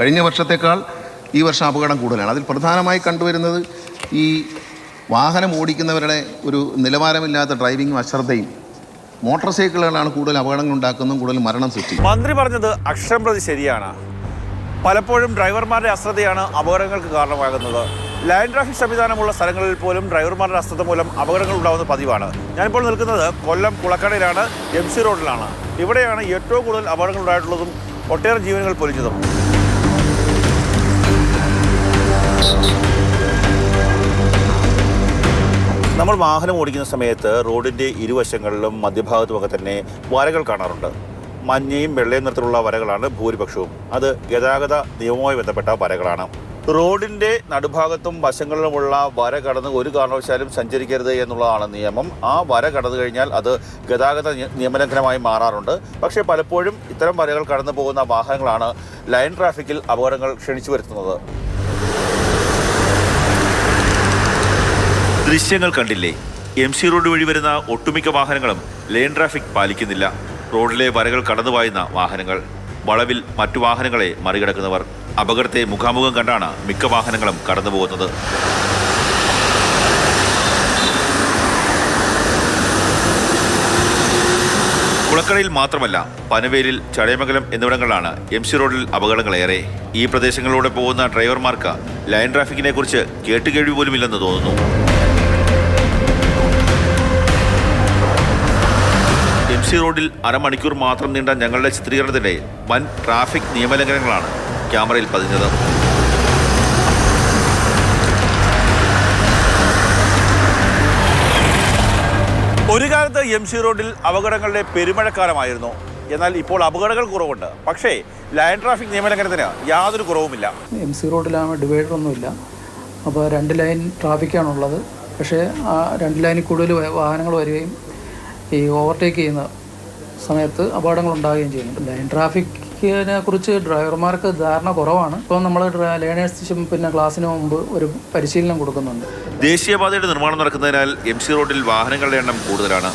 കഴിഞ്ഞ വർഷത്തേക്കാൾ ഈ വർഷം അപകടം കൂടുതലാണ്. അതിൽ പ്രധാനമായി കണ്ടുവരുന്നത് ഈ വാഹനം ഓടിക്കുന്നവരുടെ ഒരു നിലവാരമില്ലാത്ത ഡ്രൈവിങ്ങും അശ്രദ്ധയും. മോട്ടോർ സൈക്കിളുകളാണ് കൂടുതൽ അപകടങ്ങൾ ഉണ്ടാക്കുന്നതും കൂടുതൽ മരണം സൃഷ്ടിക്കും മന്ത്രി പറഞ്ഞത് അക്ഷരം പ്രതി ശരിയാണ്. പലപ്പോഴും ഡ്രൈവർമാരുടെ അശ്രദ്ധയാണ് അപകടങ്ങൾക്ക് കാരണമാകുന്നത്. ലൈൻ ട്രാഫിക് സംവിധാനമുള്ള സ്ഥലങ്ങളിൽ പോലും ഡ്രൈവർമാരുടെ അശ്രദ്ധ മൂലം അപകടങ്ങൾ ഉണ്ടാകുന്ന പതിവാണ്. ഞാനിപ്പോൾ നിൽക്കുന്നത് കൊല്ലം കുളക്കടയിലാണ് എം സി റോഡിലാണ്. ഇവിടെയാണ് ഏറ്റവും കൂടുതൽ അപകടങ്ങൾ ഉണ്ടായിട്ടുള്ളതും ഒട്ടേറെ ജീവനുകൾ പൊലിഞ്ഞതും. നമ്മൾ വാഹനം ഓടിക്കുന്ന സമയത്ത് റോഡിന്റെ ഇരുവശങ്ങളിലും മധ്യഭാഗത്തുമൊക്കെ തന്നെ വരകൾ കാണാറുണ്ട്. മഞ്ഞയും വെള്ളയും നിറത്തിലുള്ള വരകളാണ് ഭൂരിപക്ഷവും. അത് ഗതാഗത നിയമവുമായി ബന്ധപ്പെട്ട വരകളാണ്. റോഡിന്റെ നടുഭാഗത്തും വശങ്ങളിലുമുള്ള വര കടന്ന് ഒരു കാരണവശാലും സഞ്ചരിക്കരുത് എന്നുള്ളതാണ് നിയമം. ആ വര കടന്നു കഴിഞ്ഞാൽ അത് ഗതാഗത നിയമലംഘനമായി മാറാറുണ്ട്. പക്ഷേ പലപ്പോഴും ഇത്തരം വരകൾ കടന്നു പോകുന്ന വാഹനങ്ങളാണ് ലൈൻ ട്രാഫിക്കിൽ അപകടങ്ങൾ ക്ഷണിച്ചു വരുത്തുന്നത്. ദൃശ്യങ്ങൾ കണ്ടില്ലേ? എം സി റോഡ് വഴി വരുന്ന ഒട്ടുമിക്ക വാഹനങ്ങളും ലെയിൻ ട്രാഫിക് പാലിക്കുന്നില്ല. റോഡിലെ വരകൾ കടന്നു പായുന്ന വാഹനങ്ങൾ. വളവിൽ മറ്റു വാഹനങ്ങളെ മറികടക്കുന്നവർ. അപകടത്തെ മുഖാമുഖം കണ്ടാണ് മിക്ക വാഹനങ്ങളും കടന്നു പോകുന്നത് കുളക്കടയിൽ മാത്രമല്ല പനവേലിൽ ചടയമംഗലം എന്നിവിടങ്ങളിലാണ് എം സി റോഡിൽ അപകടങ്ങളേറെ. ഈ പ്രദേശങ്ങളിലൂടെ പോകുന്ന ഡ്രൈവർമാർക്ക് ലൈൻ ട്രാഫിക്കിനെ കുറിച്ച് കേട്ടുകേഴ്വി പോലുമില്ലെന്ന് തോന്നുന്നു. സി റോഡിൽ അരമണിക്കൂർ മാത്രം നീണ്ട ഞങ്ങളുടെ ചിത്രീകരണത്തിനിടെ വൻ ട്രാഫിക് നിയമലംഘനങ്ങളാണ് ക്യാമറയിൽ പതിഞ്ഞത്. ഒരു കാലത്ത് എം സി റോഡിൽ അപകടങ്ങളുടെ പെരുമഴക്കാലമായിരുന്നു. എന്നാൽ ഇപ്പോൾ അപകടങ്ങൾ കുറവുണ്ട്. പക്ഷേ ലൈൻ ട്രാഫിക് നിയമലംഘനത്തിന് യാതൊരു കുറവുമില്ല. എം സി റോഡിലാണ് ഡിവൈഡർ ഒന്നുമില്ല. അപ്പോൾ രണ്ട് ലൈൻ ട്രാഫിക്കാണുള്ളത്. പക്ഷേ ആ രണ്ട് ലൈനിൽ കൂടുതൽ വാഹനങ്ങൾ വരികയും ഈ ഓവർടേക്ക് ചെയ്യുന്ന സമയത്ത് അപകടങ്ങൾ ഉണ്ടാവുകയും ചെയ്യുന്നു ലൈൻ ട്രാഫിക്കിനെ കുറിച്ച് ഡ്രൈവർമാർക്ക് ധാരണ കുറവാണ്. ഇപ്പോൾ നമ്മൾ ലേണേഴ്സ് പിന്നെ ക്ലാസ്സിന് മുമ്പ് ഒരു പരിശീലനം കൊടുക്കുന്നുണ്ട്. ദേശീയപാതയുടെ നിർമ്മാണം നടക്കുന്നതിനാൽ എം സി റോഡിൽ വാഹനങ്ങളുടെ എണ്ണം കൂടുതലാണ്.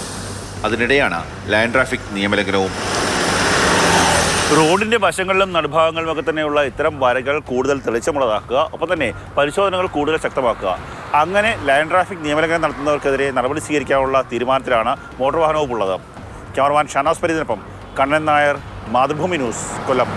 അതിനിടെയാണ് ലൈൻ ട്രാഫിക് നിയമലംഘനവും. റോഡിന്റെ വശങ്ങളിലും നടുഭാഗങ്ങളിലും ഒക്കെ തന്നെയുള്ള ഇത്തരം വരകൾ കൂടുതൽ തെളിച്ചമുള്ളതാക്കുക. ഒപ്പം തന്നെ പരിശോധനകൾ കൂടുതൽ ശക്തമാക്കുക. അങ്ങനെ ലൈൻ ട്രാഫിക് നിയമലംഘനം നടത്തുന്നവർക്കെതിരെ നടപടി സ്വീകരിക്കാനുള്ള തീരുമാനത്തിലാണ് മോട്ടോർ വാഹന വകുപ്പുള്ളത് ക്യാമറമാൻ ഷാനാസ് പരീതിനൊപ്പം കണ്ണൻ നായർ മാതൃഭൂമി ന്യൂസ് കൊല്ലം